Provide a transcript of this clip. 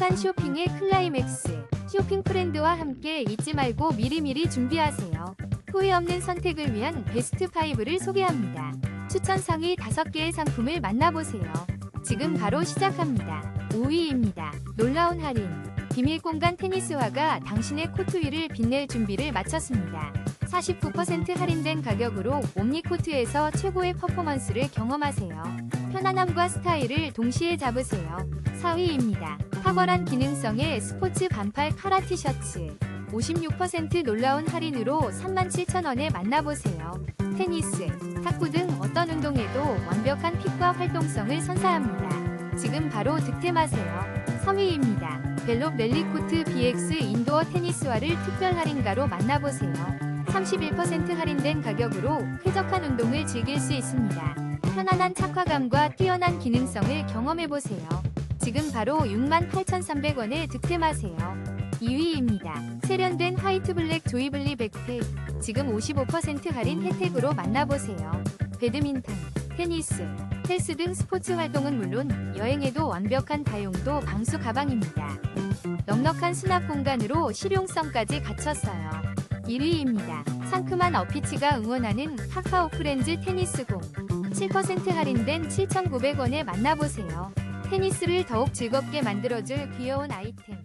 행복한 쇼핑의 클라이맥스. 쇼핑 프렌드와 함께 잊지 말고 미리미리 준비하세요. 후회 없는 선택을 위한 베스트 5를 소개합니다. 추천 상위 5개의 상품을 만나보세요. 지금 바로 시작합니다. 5위입니다. 놀라운 할인. 비밀 공간 테니스화가 당신의 코트 위를 빛낼 준비를 마쳤습니다. 49% 할인된 가격으로 옴니코트에서 최고의 퍼포먼스를 경험하세요. 편안함과 스타일을 동시에 잡으세요. 4위입니다. 탁월한 기능성의 스포츠 반팔 카라 티셔츠. 56% 놀라운 할인으로 37,000원에 만나보세요. 테니스, 탁구 등 어떤 운동에도 완벽한 핏과 활동성을 선사합니다. 지금 바로 득템하세요. 3위입니다. 벨롭 랠리코트 BX 인도어 테니스화를 특별 할인가로 만나보세요. 31% 할인된 가격으로 쾌적한 운동을 즐길 수 있습니다. 편안한 착화감과 뛰어난 기능성을 경험해보세요. 지금 바로 68,300원에 득템하세요. 2위입니다. 세련된 화이트 블랙 조이블리 백팩. 지금 55% 할인 혜택으로 만나보세요. 배드민턴, 테니스, 헬스 등 스포츠 활동은 물론 여행에도 완벽한 다용도 방수 가방입니다. 넉넉한 수납 공간으로 실용성까지 갖췄어요. 1위입니다. 상큼한 어피치가 응원하는 카카오 프렌즈 테니스공. 7% 할인된 7,900원에 만나보세요. 테니스를 더욱 즐겁게 만들어줄 귀여운 아이템.